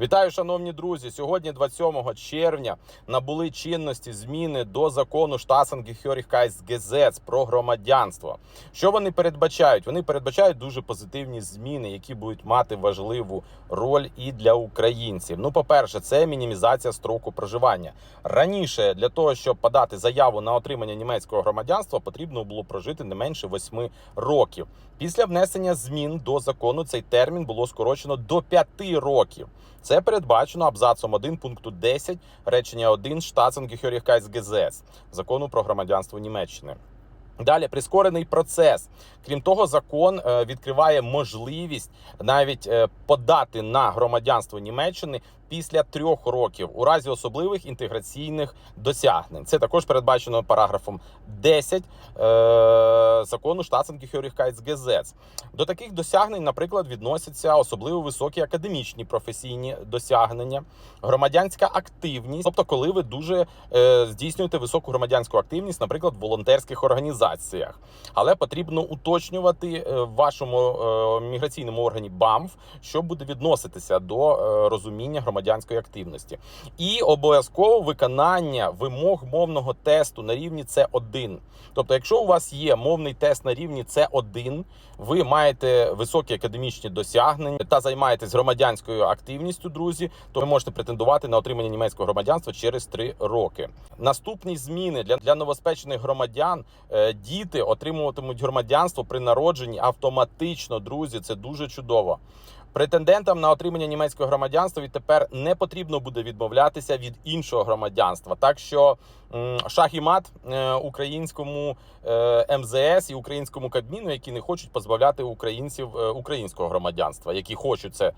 Вітаю, шановні друзі. Сьогодні, 27 червня, набули чинності зміни до закону Штасенгехеріхкайсгезец про громадянство. Що вони передбачають? Вони передбачають дуже позитивні зміни, які будуть мати важливу роль і для українців. Ну, по-перше, це мінімізація строку проживання. Раніше для того, щоб подати заяву на отримання німецького громадянства, потрібно було прожити не менше 8 років. Після внесення змін до закону цей термін було скорочено до 5 років. Це передбачено абзацом 1 пункту 10 речення 1 Штатсенгехеріхкайсгезес закону про громадянство Німеччини. Далі прискорений процес. Крім того, закон е, відкриває можливість навіть е, подати на громадянство Німеччини після трьох років у разі особливих інтеграційних досягнень. Це також передбачено параграфом 10 е, закону Штатсенгехеріхкайсгезец. До таких досягнень, наприклад, відносяться особливо високі академічні професійні досягнення, громадянська активність, тобто, коли ви дуже е, здійснюєте високу громадянську активність, наприклад, в волонтерських організаціях. Але потрібно уточнювати е, в вашому е, міграційному органі БАМФ, що буде відноситися до е, розуміння громадянської активності, і обов'язково виконання вимог мовного тесту на рівні С1. Тобто, якщо у вас є мовний тест на рівні С1, ви маєте високі академічні досягнення та займаєтесь громадянською активністю, друзі, то ви можете претендувати на отримання німецького громадянства через 3 роки. Наступні зміни для, для новоспечених громадян е, діти отримуватимуть громадянство при народженні автоматично. Друзі, це дуже чудово. Претендентам на отримання німецького громадянства відтепер не потрібно буде відмовлятися від іншого громадянства. Так що шах і мат е, українському е, МЗС і українському Кабміну, які не хочуть позбавляти українців е, українського громадянства, які хочуть це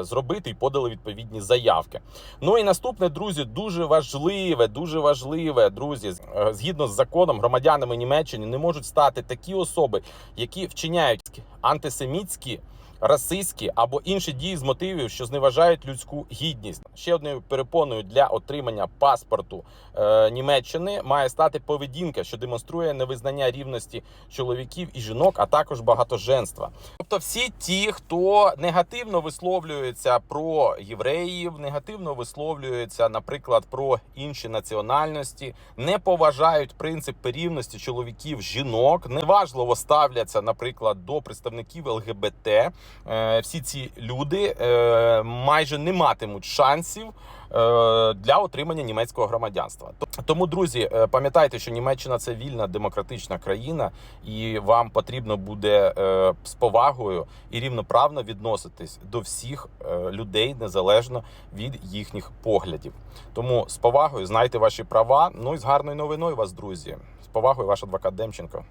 зробити і подали відповідні заявки. Ну і наступне, друзі, дуже важливе, дуже важливе, друзі. Згідно з законом, громадянами Німеччини не можуть стати такі особи, які вчиняють антисемітські. Расистські або інші дії з мотивів, що зневажають людську гідність. Ще одною перепоною для отримання паспорту е, Німеччини має стати поведінка, що демонструє невизнання рівності чоловіків і жінок, а також багатоженства. Тобто, всі ті, хто негативно висловлюється про євреїв, негативно висловлюється, наприклад, про інші національності, не поважають принципи рівності чоловіків жінок, неважливо ставляться, наприклад, до представників ЛГБТ. Е, Всі ці люди е, майже не матимуть шансів е, для отримання німецького громадянства. Тому, друзі, пам'ятайте, що Німеччина це вільна демократична країна, і вам потрібно буде з повагою і рівноправно відноситись до всіх людей незалежно від їхніх поглядів. Тому з повагою знайте ваші права. Ну і з гарною новиною вас, друзі. З повагою, ваш адвокат Демченко.